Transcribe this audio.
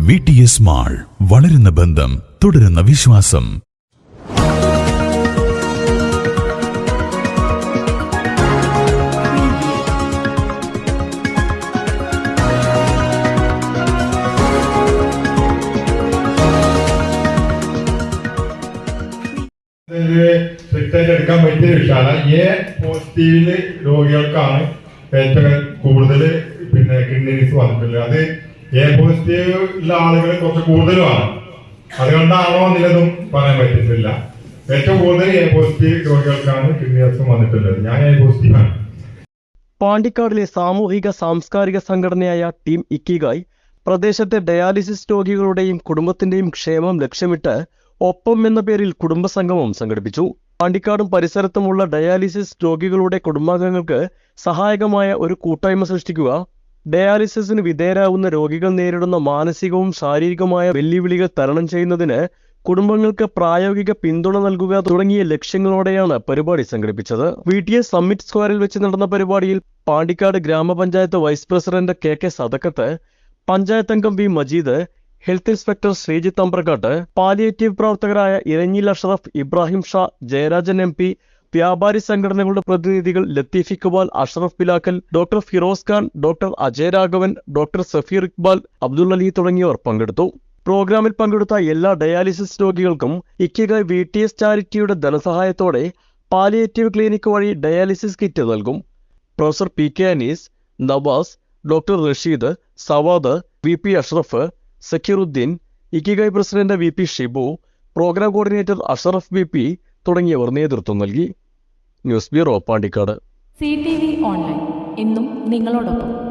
V T S mall വളരുന്ന ബന്ധം തുടരുന്ന വിശ്വാസം. എടുക്കാൻ പറ്റിയ വിഷയമാണ് എ പോസിറ്റീവിൽ രോഗികൾക്കാണ് ഏറ്റവും കൂടുതൽ കിഡ്നീസ് വന്നിട്ടുള്ളത് അത് എ പോസിറ്റീവ് ഉള്ള ആളുകൾ കുറച്ച് കൂടുതലുമാണ്. അതുകൊണ്ടാണോ നിലതും പറയാൻ പറ്റുന്നില്ല. ഏറ്റവും കൂടുതൽ എ പോസിറ്റീവ് രോഗികൾക്കാണ് കിഡ്നി അസുഖം വന്നിട്ടുള്ളത്. ഞാൻ എ പോസിറ്റീവ് ആണ്. പാണ്ടിക്കാടിലെ സാമൂഹിക സാംസ്കാരിക സംഘടനയായ ടീം ഇക്കിഗായ് പ്രദേശത്തെ ഡയാലിസിസ് രോഗികളുടെയും കുടുംബത്തിന്റെയും ക്ഷേമം ലക്ഷ്യമിട്ട് ഒപ്പം എന്ന പേരിൽ കുടുംബസംഗമം സംഘടിപ്പിച്ചു. പാണ്ടിക്കാടും പരിസരത്തുമുള്ള ഡയാലിസിസ് രോഗികളുടെ കുടുംബാംഗങ്ങൾക്ക് സഹായകമായ ഒരു കൂട്ടായ്മ സൃഷ്ടിക്കുക ഡയാലിസിസിന് വിധേയരാകുന്ന രോഗികൾ നേരിടുന്ന മാനസികവും ശാരീരികവുമായ വെല്ലുവിളികൾ തരണം ചെയ്യുന്നതിന് കുടുംബങ്ങൾക്ക് പ്രായോഗിക പിന്തുണ നൽകുക തുടങ്ങിയ ലക്ഷ്യങ്ങളോടെയാണ് പരിപാടി സംഘടിപ്പിച്ചത്. വി ടി എസ് സമ്മിറ്റ് സ്ക്വയറിൽ വെച്ച് നടന്ന പരിപാടിയിൽ Pandikkad grama panchayat vice president K K Sathakkath panchayat അംഗം V Majeed health inspector Sreejith Ambrakkatt palliative പ്രവർത്തകരായ ഇരഞ്ഞിൽ അഷറഫ് ഇബ്രാഹിം ഷാ ജയരാജൻ എം വ്യാപാരി സംഘടനകളുടെ പ്രതിനിധികൾ Latheef Iqbal Ashraf Bilakkal doctor Firoz Khan doctor Ajay Raghavan doctor Safeer Iqbal Abdul Ali തുടങ്ങിയവർ പങ്കെടുത്തു. പ്രോഗ്രാമിൽ പങ്കെടുത്ത എല്ലാ ഡയാലിസിസ് രോഗികൾക്കും ഇക്കിക വി ടി എസ് ചാരിറ്റിയുടെ ധനസഹായത്തോടെ പാലിയേറ്റീവ് ക്ലിനിക് വഴി ഡയാലിസിസ് കിറ്റ് നൽകും. Professor P K Anees Nawas doctor Rasheed Sawad V P Ashraf Sakkeeruddeen Ikigai president V P Shibu program coordinator Ashraf B P തുടങ്ങിയവർ നേതൃത്വം നൽകി. News bureau Pandikkad. C T V online. എന്നും നിങ്ങളോടൊപ്പം.